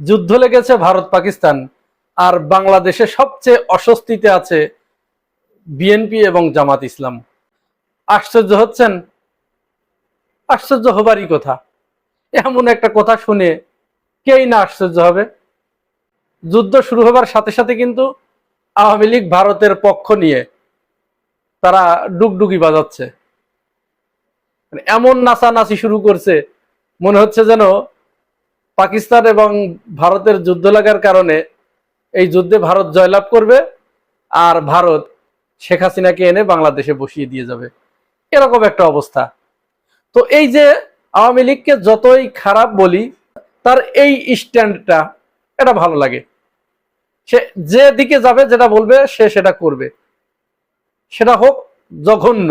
যুদ্ধ লেগেছে ভারত, পাকিস্তান। আর বাংলাদেশে সবচেয়ে অস্বস্তিতে আছে বিএনপি এবং জামাত ইসলাম। আশ্চর্য হচ্ছেন? আশ্চর্য হবারই কথা। এমন একটা কথা শুনে কেই না আশ্চর্য হবে? যুদ্ধ শুরু হবার সাথে সাথে কিন্তু আওয়ামী লীগ ভারতের পক্ষ নিয়ে তারা ডুগডুগি বাজাচ্ছে। মানে এমন নাচানাচি শুরু করছে, মনে হচ্ছে যেন পাকিস্তান এবং ভারতের যুদ্ধ লাগার কারণে এই যুদ্ধে ভারত জয়লাভ করবে আর ভারত শেখ হাসিনাকে এনে বাংলাদেশে বসিয়ে দিয়ে যাবে। এরকম একটা অবস্থা। তো এই যে আওয়ামী লীগকে যতই খারাপ বলি, তার এই স্ট্যান্ডটা এটা ভালো লাগে। সে যে দিকে যাবে, যেটা বলবে, সে সেটা করবে। সেটা হোক জঘন্য।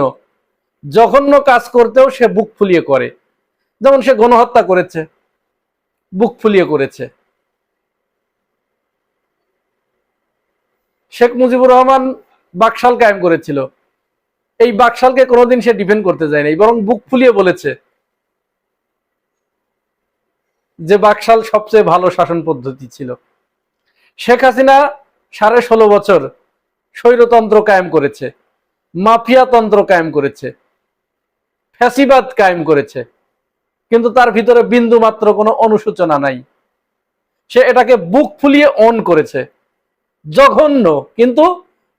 জঘন্য কাজ করতেও সে বুক ফুলিয়ে করে। যেমন সে গণহত্যা করেছে। বুক ফুলিয়ে করেছে। শেখ মুজিবুর রহমান বাকশাল কায়েম করেছিল। এই বাকশালকে কোনোদিন সে ডিফেন্ড করতে যায়নি, বরং বুক ফুলিয়ে বলেছে যে বাকশাল সবচেয়ে ভালো শাসন পদ্ধতি ছিল। শেখ হাসিনা সাড়ে ষোলো বছর স্বৈরতন্ত্র কায়েম করেছে, মাফিয়া তন্ত্র কায়েম করেছে, ফ্যাসিবাদ কায়েম করেছে। কিন্তু তার ভিতরে বিন্দু মাত্র কোনো অনুশোচনা নাই। সে এটাকে বুক ফুলিয়ে অন করেছে। জঘন্য, কিন্তু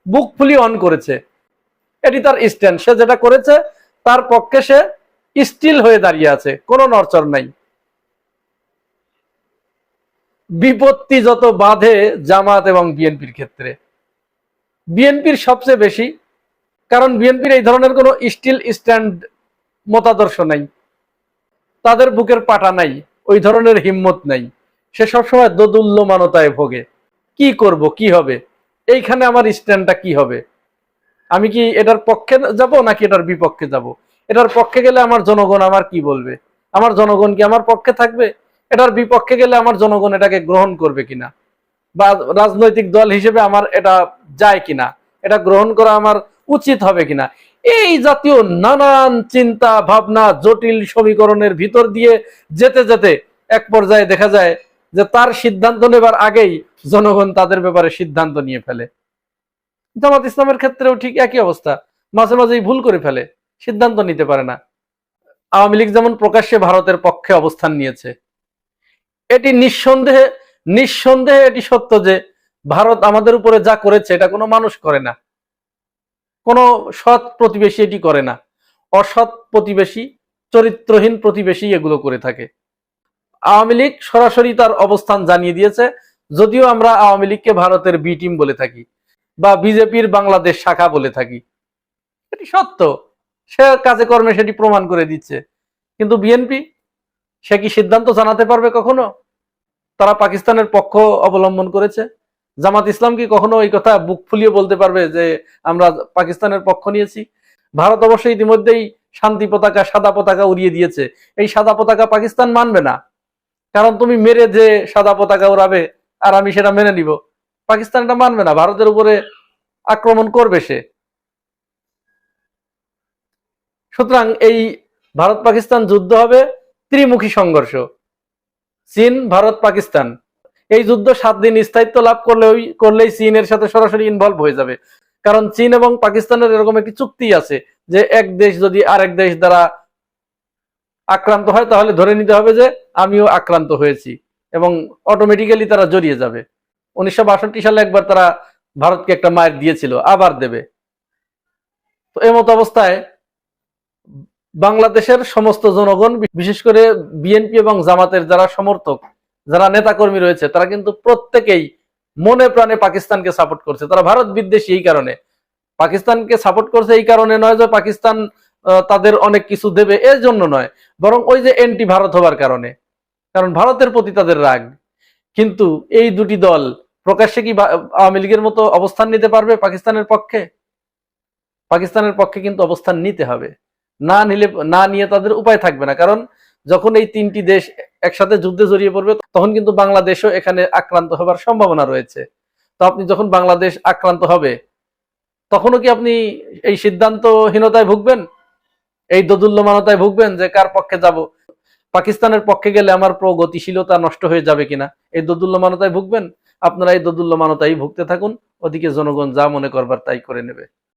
বুক ফুলিয়ে অন করেছে। এটি তার স্ট্যান্ড সে যেটা করেছে, তার পক্ষে সে স্টিল হয়ে দাঁড়িয়ে আছে, কোনো নরচর নাই। বিপত্তি যত বাধে জামাত এবং বিএনপির ক্ষেত্রে। বিএনপির সবচেয়ে বেশি, কারণ বিএনপির এই ধরনের কোনো স্টিল স্ট্যান্ড মতাদর্শ নাই। তাদের বুকের পাটা নাই, ওই ধরনের হিম্মত নাই। সে সবসময় দোদুল্যমানতায় ভোগে। কি করব, কি হবে? এইখানে আমার স্ট্যান্ডটা কি হবে? আমি কি এটার পক্ষে যাব নাকি এটার বিপক্ষে যাব? এটার পক্ষে গেলে আমার জনগণ আমার কি বলবে? আমার জনগণ কি আমার পক্ষে থাকবে? এটার বিপক্ষে গেলে আমার জনগণ এটাকে গ্রহণ করবে কিনা? বা রাজনৈতিক দল হিসেবে আমার এটা যায় কিনা? এটা গ্রহণ করা আমার উচিত হবে কিনা? এই জাতীয় নানান চিন্তা, ভাবনা, জটিল সমীকরণের ভিতর দিয়ে যেতে যেতে এক পর্যায়ে দেখা যায় যে তার সিদ্ধান্ত নেবার আগেই জনগণ তাদের ব্যাপারে সিদ্ধান্ত নিয়ে ফেলে। জামাত ইসলামের ক্ষেত্রেও ঠিক একই অবস্থা। মাঝে মাঝেই ভুল করে ফেলে, সিদ্ধান্ত নিতে পারে না। আওয়ামী লীগ যেমন প্রকাশ্যে ভারতের পক্ষে অবস্থান নিয়েছে, এটি নিঃসন্দেহে নিঃসন্দেহে এটি সত্য যে ভারত আমাদের উপরে যা করেছে, এটা কোনো মানুষ করে না। কোনো সৎ প্রতিবেশী এটি করে না। অসৎ প্রতিবেশী, চরিত্রহীন প্রতিবেশী এগুলো করে থাকে। আওয়ামী লীগ সরাসরি তার অবস্থান জানিয়ে দিয়েছে, যদিও আমরা আওয়ামী লীগকে ভারতের বি টিম বলে থাকি বা বিজেপির বাংলাদেশ শাখা বলে থাকি। এটি সত্য। সে কাজে কর্মে সেটি প্রমাণ করে দিচ্ছে। কিন্তু বিএনপি সে কি সিদ্ধান্ত জানাতে পারবে কখনো? তারা পাকিস্তানের পক্ষ অবলম্বন করেছে। জামাত ইসলাম কি কখনো এই কথা বুক ফুলিয়ে বলতে পারবে যে আমরা পাকিস্তানের পক্ষ নিয়েছি? ভারত অবশ্যই ইতিমধ্যেই শান্তি পতাকা, সাদা পতাকা উড়িয়ে দিয়েছে। এই সাদা পতাকা পাকিস্তান মানবে না। কারণ তুমি মেরে যে সাদা পতাকা উড়াবে, আর আমি সেটা মেনে নিব। পাকিস্তান এটা মানবে না, ভারতের উপরে আক্রমণ করবে সে। সুতরাং এই ভারত পাকিস্তান যুদ্ধ হবে ত্রিমুখী সংঘর্ষ। চীন, ভারত, পাকিস্তান। এই যুদ্ধ সাত দিন স্থায়িত্ব লাভ করলে করলেই চীনের সাথে সরাসরি ইনভলভ হয়ে যাবে। কারণ চীন এবং পাকিস্তানের এরকম একটি চুক্তি আছে যে এক দেশ যদি আরেক দেশ দ্বারা আক্রান্ত হয়, তাহলে ধরে নিতে হবে যে আমিও আক্রান্ত হয়েছি এবং অটোমেটিক্যালি তারা জড়িয়ে যাবে। উনিশশো বাষট্টি সালে একবার তারা ভারতকে একটা মায়ের দিয়েছিল, আবার দেবে। তো এমত অবস্থায় বাংলাদেশের সমস্ত জনগণ, বিশেষ করে বিএনপি এবং জামাতের যারা সমর্থক যারা নেতাকর্মী রয়েছে, তারা কিন্তু প্রত্যেকেই মনে প্রাণে পাকিস্তানকে সাপোর্ট করছে। তারা ভারত বিদ্বেষী এই কারণে। পাকিস্তানকে সাপোর্ট করছে এই কারণে নয় যে পাকিস্তান তাদের অনেক কিছু দেবে এর জন্য নয়। বরং ওই যে এন্টি ভারত হবার কারণে। কারণ ভারতের প্রতি তাদের রাগ। কিন্তু এই দুটি দল প্রকাশ্যে কি আওয়ামী লীগের মতো অবস্থান নিতে পারবে পাকিস্তানের পক্ষে? পাকিস্তানের পক্ষে কিন্তু অবস্থান নিতে হবে। না নিলে, না নিয়ে তাদের উপায় থাকবে না। কারণ যখন এই তিনটি দেশ একসাথে যুদ্ধে জড়িয়ে পড়বে, তখন কিন্তু বাংলাদেশও এখানে আক্রান্ত হবার সম্ভাবনা রয়েছে। তো আপনি যখন বাংলাদেশ আক্রান্ত হবে, তখনও কি আপনি এই সিদ্ধান্তহীনতায় ভুগবেন? এই দোদুল্যমানতায় ভুগবেন যে কার পক্ষে যাব? পাকিস্তানের পক্ষে গেলে আমার প্রগতিশীলতা নষ্ট হয়ে যাবে কিনা? এই দোদুল্যমানতায় ভুগবেন? আপনারা এই দোদুল্যমানতাই ভুগতে থাকুন। ওদিকে জনগণ যা মনে করবার তাই করে নেবে।